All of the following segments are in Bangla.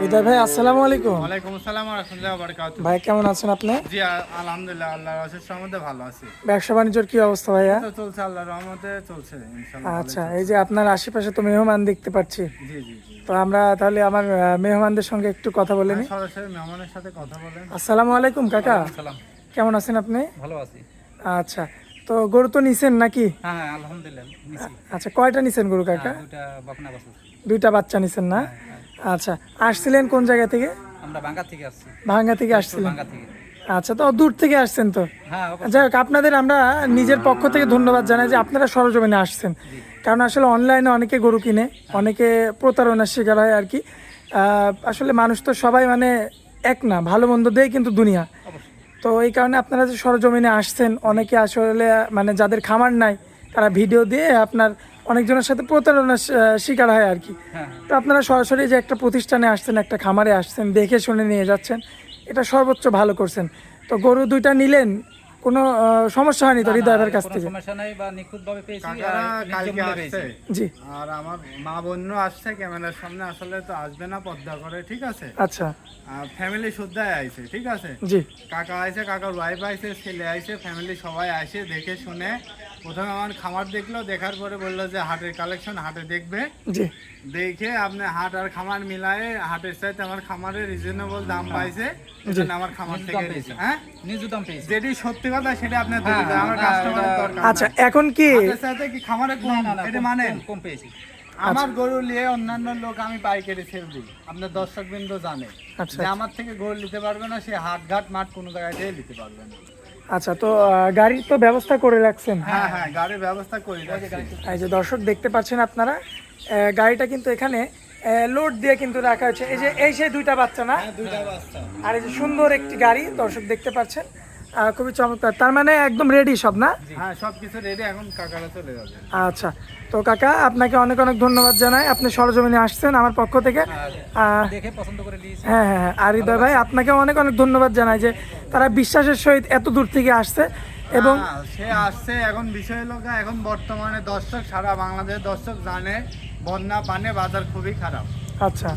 হৃদয় ভাই আসসালামু আলাইকুম। ওয়ালাইকুম আসসালাম রহমতুল্লাহ বারকাত ভাই কেমন আছেন আপনি? জি আলহামদুলিল্লাহ আল্লাহর ভালো আছি। ব্যবসা বাণিজ্যর কি অবস্থা ভাইয়া? তো চলছে আল্লাহর রহমতে চলছে ইনশাআল্লাহ আচ্ছা এই যে আপনার আশেপাশে তো মেহমান দেখতে পাচ্ছি। জি জি তো আমরা তাহলে আমার মেহমানদের সঙ্গে একটু কথা বলে নিই সরাসরি মেহমানের সাথে কথা বলেন। আসসালামু আলাইকুম কাকা। সালাম কেমন আছেন আপনি? ভালো আছি। আচ্ছা তো গরু তো নিছেন নাকি? হ্যাঁ হ্যাঁ আলহামদুলিল্লাহ আচ্ছা কয়টা নিছেন গরু কাকা? বছর দুইটা বাচ্চা। নিছেন না? আচ্ছা আসছিলেন কোন জায়গা থেকে? আমরা বাঙ্গা থেকে আসছি। ভাঙ্গা থেকে আসছিলেন? থেকে। আচ্ছা তো দূর থেকে আসছেন তো? হ্যাঁ যাই হোক আপনাদের আমরা নিজের পক্ষ থেকে ধন্যবাদ জানাই যে আপনারা সরজমিনে আসছেন। কারণ আসলে অনলাইনে অনেকে গরু কিনে অনেকে প্রতারণার শিকার হয় আর কি। আসলে মানুষ তো সবাই মানে এক না ভালো মন্দ দেয় কিন্তু দুনিয়া। তো এই কারণে আপনারা যে সরজমিনে আসছেন অনেকে আসলে মানে যাদের খামার নাই তারা ভিডিও দিয়ে আপনার অনেকজনের সাথে প্রতারণার শিকার হয় আর কি। হ্যাঁ তো আপনারা সরাসরি যে একটা প্রতিষ্ঠানে আসছেন একটা খামারে আসছেন দেখে শুনে নিয়ে যাচ্ছেন এটা সর্বোচ্চ ভালো করছেন। তো গরু দুইটা নিলেন কোনো সমস্যা হয়নি তো হৃদয়ের কাছ থেকে? সমস্যা নাই বা নিখুঁত পেয়েছি কাকারা আর ন্যায্য কালকে মূল্যে আসছে। পেয়েছি। জি। আর আমার মা বোনও আসছে ক্যামেরার সামনে আসলে তো আসবে না পর্দা করে ঠিক আছে? আচ্ছা। ফ্যামিলি শুদ্ধায় আইছে ঠিক আছে? জি। কাকা আইছে কাকার ওয়াইফ আইছে ছেলে আইছে ফ্যামিলি সবাই আসে দেখে শুনে প্রথমে আমার খামার দেখল দেখার পরে বলল যে হাটের কালেকশন হাটে দেখবে। দেখে আপনি হাট আর খামার মিলায়ে হাটের চাইতে আমার খামারে রিজনেবল দাম পাইছে আমার খামার থেকে। হ্যাঁ? দাম পেয়েছি। যেটি সত্যি কথা সেটা আপনার হ্যাঁ, আমার কাস্টমারের দরকার আচ্ছা এখন কি? চাইতে কি খামারে কম? এটা কম- মানেন কম- পেয়েছি। আমার গরু নিয়ে অন্যান্য লোক আমি পাইকারি সেল দিই আপনার দর্শক বিন্দু জানে। আচ্ছা যে আমার থেকে গরু নিতে পারবে না সে হাট ঘাট মাঠ কোনো জায়গায় দিয়ে নিতে পারবে না। আচ্ছা তো আহ, গাড়ির তো ব্যবস্থা করে রাখছেন। হ্যাঁ হ্যাঁ গাড়ির ব্যবস্থা করে রাখছেন এই যে দর্শক দেখতে পাচ্ছেন আপনারা আহ, গাড়িটা কিন্তু এখানে লোড দিয়ে কিন্তু রাখা হয়েছে। এই যে এই সেই দুইটা বাচ্চা না? দুইটা বাচ্চা। আর এই যে সুন্দর একটি গাড়ি দর্শক দেখতে পাচ্ছেন। খুবই চমৎকার। তার মানে একদম রেডি সব না? হ্যাঁ সবকিছু রেডি এখন কাকারা চলে যাবে। আচ্ছা তো কাকা আপনাকে অনেক অনেক ধন্যবাদ জানাই। আপনি সরজমিনে আসছেন আমার পক্ষ থেকে। দেখে পছন্দ করে হ্যাঁ হ্যাঁ হ্যাঁ আর হৃদয় ভাই আপনাকে অনেক অনেক ধন্যবাদ জানাই যে তারা বিশ্বাসের সহিত এত দূর থেকে আসছে এবং হ্যাঁ, সে আসছে এখন বিষয় লোক এখন বর্তমানে দর্শক সারা বাংলাদেশ দর্শক জানে বন্যা পানে বাজার খুবই খারাপ। আচ্ছা।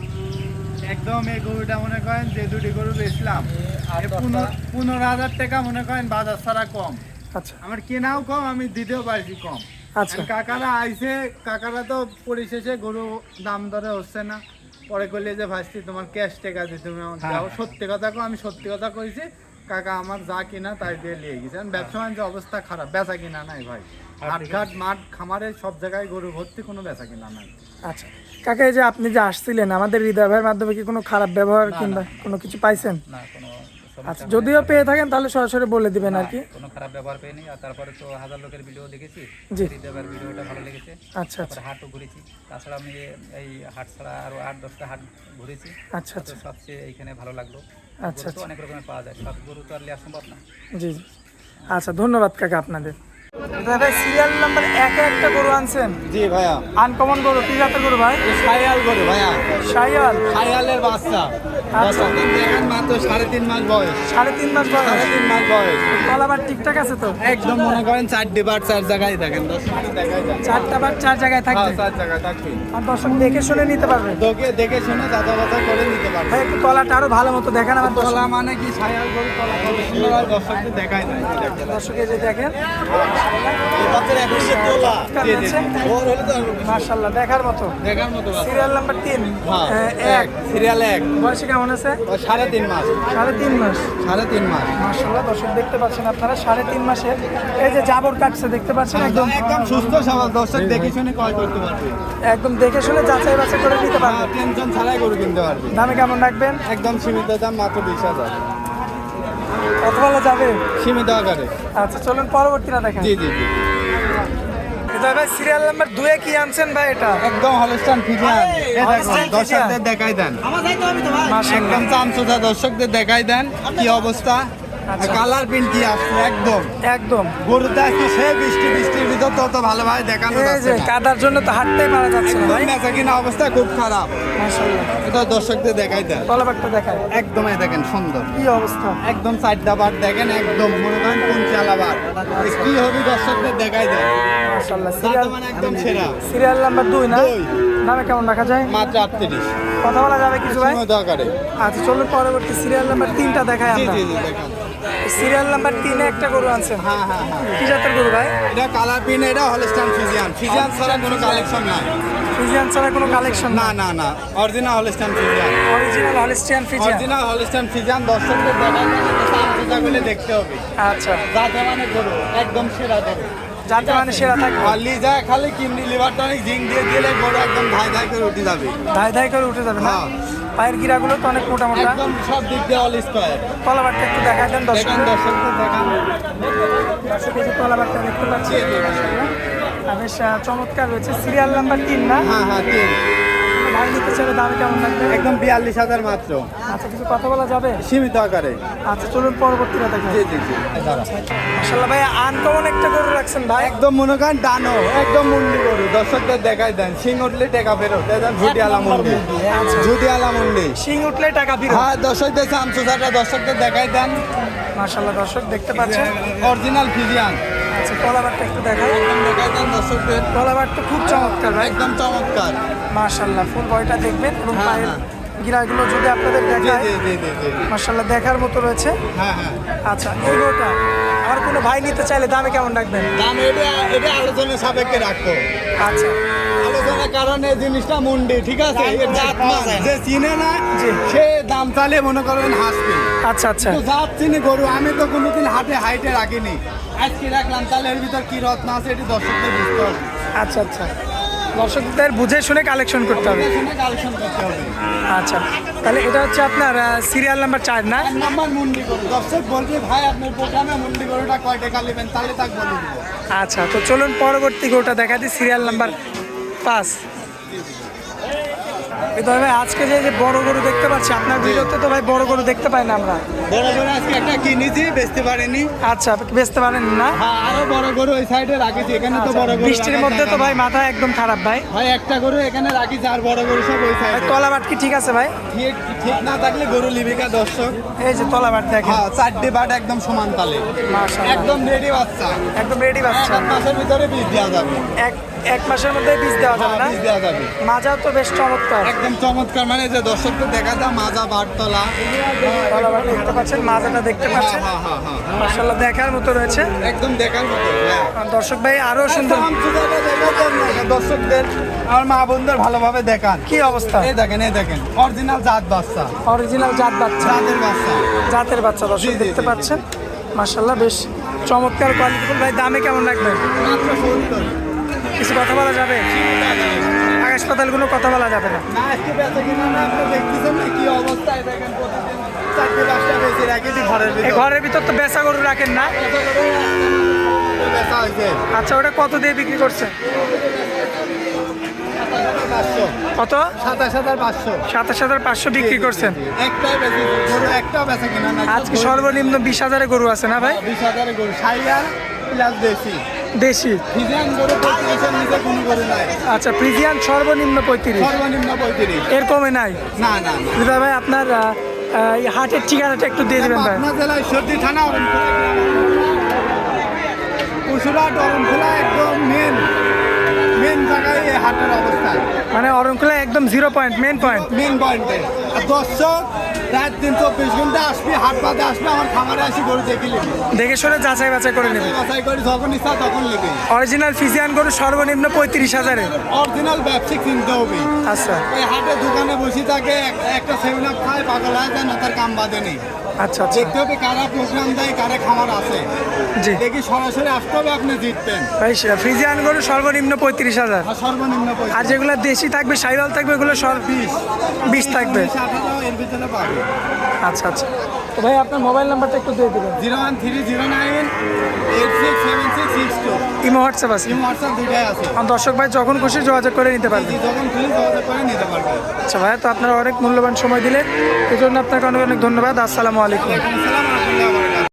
একদম এই গরুটা মনে করেন যে দুটি গরু বেচলাম। পনেরো- হাজার টাকা মনে করেন বাজার ছাড়া কম। আচ্ছা। আমার কেনাও কম আমি দিতেও পারছি কম। আচ্ছা। কাকারা আইছে কাকারা তো পরিশেষে গরু দাম দরে হচ্ছে না। পরে করলে যে ভাসছি তোমার ক্যাশ টাকা দিয়ে তুমি হ্যাঁ, দাও। সত্যি কথা কো আমি সত্যি কথা কইছি কাকা আমার যা কিনা তাই দিয়ে নিয়ে গেছে। ব্যবসা বাণিজ্য অবস্থা খারাপ বেচা কিনা নাই ভাই। হাটঘাট মাঠ খামারে সব জায়গায় গরু ভর্তি কোনো বেচা কিনা নাই। আচ্ছা। কাকা এই যে আপনি যে আসছিলেন আমাদের হৃদয় ভাইয়ের মাধ্যমে কি কোনো খারাপ ব্যবহার কিংবা কোনো কিছু পাইছেন? না কোনো আচ্ছা যদিও পেয়ে থাকেন তাহলে সরাসরি বলে দিবেন আর কি। কোনো খারাপ ব্যবহার পেয়নি। আর তারপরে তো হাজার লোকের ভিডিও দেখেছি। জি। হৃদয়ের ভিডিওটা ভালো লেগেছে। আচ্ছা আচ্ছা। হাটও ঘুরেছি। তাছাড়া আমি এই হাট ছাড়া আরও আট দশটা হাট ঘুরেছি। আচ্ছা আচ্ছা। সবচেয়ে এইখানে ভালো লাগল। আচ্ছা তো অনেক রকমের পাওয়া যায়। সব গরু তো আর সম্ভব না। জি। আচ্ছা ধন্যবাদ কাকা আপনাদের। দাদা সিরিয়াল নাম্বার একে একটা গরু আনছেন? জি ভাইয়া। আনকমন গরু কি জাতের গরু ভাই? সায়াল গরু ভাইয়া। শায়াল সায়ালের বাচ্চা। মাত্র সাড়ে তিন মাস বয়স। সাড়ে তিন মাস বয়স। সাড়ে তিন মাস বয়স। কলাবার ঠিকঠাক আছে তো? একদম মনে করেন চার ডিবার চার জায়গায় যায় চারটা বার চার জায়গায় হ্যাঁ থাকবে চার জায়গায় থাকবে। আর দর্শক দেখে শুনে নিতে পারবে? দেখে দেখে শুনে বাতা করে নিতে পারবে। একটু তলাটা আরও ভালো মতো দেখেন আমার তলা মানে কি? সায়াল গরু তলা সুন্দর হয় দর্শকদের দেখায় না। দর্শক যে দেখেন। মার্শাল্লাহ দেখার মতো। দেখার মতো সিরিয়াল নাম্বার তিন। হ্যাঁ এক। সিরিয়াল এক। বয়সে কেমন আছে? সাড়ে তিন মাস। সাড়ে তিন মাস। সাড়ে তিন মাস। মার্শাল্লাহ দর্শক দেখতে পাচ্ছেন আপনারা সাড়ে তিন এই যে জাবর কাটছে দেখতে পাচ্ছেন একদম? একদম সুস্থ সবল দর্শক দেখে শুনে ক্রয় করতে পারবে। একদম দেখে শুনে যাচাই বাছাই করে দিতে পারবে। টেনশন ছাড়াই গরু কিনতে পারবে। দামে কেমন রাখবেন? একদম সীমিত দাম মাত্র বিশ হাজার। কত যাবে? সীমিত আকারে। আচ্ছা চলুন পরবর্তীটা দেখেন। জি জি জি। হৃদয় ভাই সিরিয়াল নাম্বার দুয়ে কি আনছেন ভাই এটা? একদম হলস্টান ফিজিয়ান। দর্শকদের দেখাই দেন। একদম চামচোদা দর্শকদের দেখাই দেন কি অবস্থা। কালার প্রিন্ট কি আসছে? একদম। একদম। গরুতে আজকে সে বৃষ্টি বৃষ্টির ভিতর তো অত ভালোভাবে দেখানো যাচ্ছে কাদার জন্য তো হাঁটতেই পারা যাচ্ছে না ভাই। বেচা কিনা অবস্থা খুব খারাপ। মাশাআল্লাহ। এটা দর্শকদের দেখাই দেয় তলাবারটা দেখায় একদমই দেখেন সুন্দর। কি অবস্থা? একদম চারটা বার দেখেন একদম মনে করেন কোন চালাবার কি হবে দর্শকদের দেখাই দেয় মাশাআল্লাহ। সিরিয়াল মানে একদম সেরা। সিরিয়াল নাম্বার দুই না? নামে কেমন রাখা যায়? মাত্র আটত্রিশ। কথা বলা যাবে কিছু ভাই? আচ্ছা চলুন পরবর্তী সিরিয়াল নাম্বার তিনটা দেখায় আমরা। জি জি দেখেন। সিরিয়াল নাম্বার তিনে একটা গরু আনছেন। হ্যাঁ হ্যাঁ হ্যাঁ। কি জাতের গরু ভাই? এটা কালার পিন এটা হলস্টাইন ফিজিয়ান ফিজিয়ান ছাড়া কোনো কালেকশন নাই। ফিজিয়ান ছাড়া কোনো কালেকশন না না না। Original Holstein Friesian original Holstein Friesian original Holstein Friesian দর্শকদের দেখাই বলে দেখতে হবে। আচ্ছা। দাদা মানে গরু একদম সেরা গরু। যাতে মানে সেরা থাকে। খালি যায় খালি কিমনি লিভার টনিক জিঙ্ক দিয়ে দিলে গরু একদম ধাই ধাই করে উঠে যাবে। ধাই ধাই করে উঠে যাবে না? হ্যাঁ। পায়ের গিরাগুলো তো অনেক মোটা মোটা। একদম সব দিক দিয়ে অল স্কয়ার তলাবারটা একটু দেখাই দেন দর্শক। দেখেন দর্শকদের দেখান। দর্শক এই তলাবারটা দেখতে পাচ্ছি। বেশ চমৎকার রয়েছে। সিরিয়াল নাম্বার তিন না? হ্যাঁ হ্যাঁ তিন। ভাই নিতে চাইলে দাম কেমন লাগবে একদম বিয়াল্লিশ হাজার মাত্র। আচ্ছা কিছু কথা বলা যাবে? সীমিত আকারে। আচ্ছা চলুন পরবর্তীটা দেখেন জি জি জি। মাশাআল্লাহ ভাই আনকমন একটা গরু রাখছেন ভাই। একদম মনে করেন ডানো একদম মুন্ডি গরু। দর্শকদের দেখাই দেন সিং উঠলে টেকা ফেরত। দেন ঝুটিয়ালা মুন্ডি। আচ্ছা। ঝুটিয়ালা মুন্ডি। শিং উঠলে টাকা ফিরো হ্যাঁ দর্শকদের সামসুসাটা দর্শকদের দেখাই দেন। মাশাআল্লাহ দর্শক দেখতে পাচ্ছেন। অরিজিনাল ফিজিয়ান তলাবারটা একটু দেখাই একদম দেখাই দেন দর্শকদের। তলাবার খুব চমৎকার একদম চমৎকার। মাশাআল্লাহ ফুল বয়টা দেখবেন এবং হ্যাঁ, পায়ের হ্যাঁ। গিরাগুলো যদি আপনাদের দেখায় মাশাআল্লাহ দেখার মতো রয়েছে। হ্যাঁ হ্যাঁ। আচ্ছা এই গরুটা আর কোনো ভাই নিতে চাইলে দামে কেমন রাখবেন? দাম এটা এটা আলোচনার সাপেক্ষে রাখব। আচ্ছা। আলোচনার কারণে জিনিসটা মুন্ডি ঠিক আছে? যে চিনে না। সে দাম চালে মনে করেন হাসবে। আচ্ছা আচ্ছা। জাত চিনি গরু আমি তো কোনোদিন হাটে হাইটে রাখিনি। আজকে রাখলাম তাহলে এর ভিতর কি রত্ন আছে এটি দর্শকদের বুঝতে হবে। আচ্ছা আচ্ছা। দর্শকদের বুঝে শুনে কালেকশন করতে হবে। কালেকশন করতে হবে। আচ্ছা তাহলে এটা হচ্ছে আপনার সিরিয়াল নাম্বার চার না? নাম্বার মুন্ডি গরু। দর্শক বলবে ভাই আপনার প্রোগ্রামে মুন্ডি গরুটা কয় টাকা নেবেন? তাহলে তাকে বলে আচ্ছা তো চলুন পরবর্তী গরুটা দেখা দিই সিরিয়াল নাম্বার পাঁচ। এই ভাই আজকে যে যে বড় গরু দেখতে পাচ্ছি আপনার ভিডিওতে তো ভাই বড় গরু দেখতে পাই না আমরা। বড় গরু আজকে একটা কিনেছি বেচতে পারিনি। আচ্ছা বেচতে পারেন না? হ্যাঁ আরও বড় গরু ওই সাইডে রাখিছি এখানে তো বড় গরু বৃষ্টির মধ্যে তো ভাই মাথা একদম খারাপ ভাই। ভাই একটা গরু এখানে রাখিছি আর বড় গরু সব ওই সাইডে তলাবাট কি ঠিক আছে ভাই? ঠিক ঠিক না থাকলে গরু লিবিকা দর্শক। এই যে তলাবাট দেখেন। হ্যাঁ চারটে বাট একদম সমান তালে। একদম রেডি বাচ্চা। একদম রেডি বাচ্চা। এক মাসের ভিতরে বীজ দেওয়া যাবে। এক এক মাসের মধ্যে বীজ দেওয়া যাবে হ্যাঁ, না? বীজ দেওয়া যাবে। মাজাও তো বেশ চমৎকার। একদম চমৎকার মানে যে দর্শকদের দেখা যায় মাজা তলাবাট দেখতে পাচ্ছেন মাজাটা দেখতে হ্যাঁ পাচ্ছেন। হ্যাঁ মাশাআল্লাহ দেখার মতো রয়েছে। একদম দেখার মতো দর্শক ভাই আরও সুন্দর। দর্শকদের আমার মা বোনদের ভালোভাবে দেখান। কি অবস্থা? এই দেখেন এই দেখেন অরিজিনাল জাত বাচ্চা। অরিজিনাল জাত বাচ্চা। জাতের বাচ্চা। জাতের বাচ্চা দর্শক দেখতে। পাচ্ছেন। মাশাআল্লাহ বেশ চমৎকার কোয়ালিটি ভাই দামে কেমন রাখবেন? মাত্র সত্তর। কিছু কথা বলা যাবে? হাসপাতালগুলো কথা বলা যাবে না। ঘরের ভিতর। ঘরের ভিতর তো বেচা গরু রাখেন না? আচ্ছা ওটা কত দিয়ে বিক্রি করছে? কত? সাতাশ হাজার পাঁচশো। সাতাশ হাজার পাঁচশো বিক্রি করছেন? আজকে সর্বনিম্ন বিশ হাজারে গরু আছে না ভাই? বিশ হাজারের গরু সাইয়ার প্লাস দেশি। দেশি? আচ্ছা ফ্রিজিয়ান সর্বনিম্ন পঁয়ত্রিশ? সর্বনিম্ন পঁয়ত্রিশ। এর কমে নাই? না ভাই আপনার এই হাটের ঠিকানাটা একটু দিয়ে দেবেন ভাই। জেলায় সর্দি থানা অরণখোলা একদম মেন মেন জায়গায় এই হাটের অবস্থান। মানে অরণখোলা একদম zero point main point main point দর্শক রাত দিন চব্বিশ ঘণ্টা আসবি হাট বাদে আসবে আমার খামারে আসি গরু দেখি লিখি দেখে শুনে যাচাই বাছাই করে নেবেন বাছাই করি যখন ইচ্ছা তখন লিখি অরিজিনাল ফিজিয়ান গরু সর্বনিম্ন পঁয়ত্রিশ হাজারে অরিজিনাল ব্যবসায়িক কিনতে হবে। আচ্ছা। এই হাটে দোকানে বসে থাকে একটা সেভেন আপ খায় পাগল হয়ে না তার কাম বাদে নেই? আচ্ছা আচ্ছা। দেখতে হবে কারা প্রোগ্রাম দেয় কারা খামার আছে। জি। দেখি সরাসরি আসতে হবে আপনি জিততেন ভাই ফ্রিজিয়ান গরু সর্বনিম্ন পঁয়ত্রিশ হাজার। আর সর্বনিম্ন আর যেগুলো দেশি থাকবে সাইওয়াল থাকবে এগুলো সব বিশ। বিশ থাকবে। এর ভিতরে পাবে। আচ্ছা আচ্ছা। তো ভাই আপনার মোবাইল নাম্বারটা একটু দিয়ে দেবেন। Zero one three zero nine eight six seven six six two. Imo WhatsApp আছে। ইমো হোয়াটসঅ্যাপ আছে। দর্শক ভাই যখন খুশি যোগাযোগ করে নিতে পারবেন। যখন যোগাযোগ করে নিতে পারবেন। আচ্ছা ভাই তো আপনারা অনেক মূল্যবান সময় দিলেন। এই জন্য আপনাকে অনেক অনেক ধন্যবাদ। আসসালামু আলাইকুম। আসসালামু আলাইকুম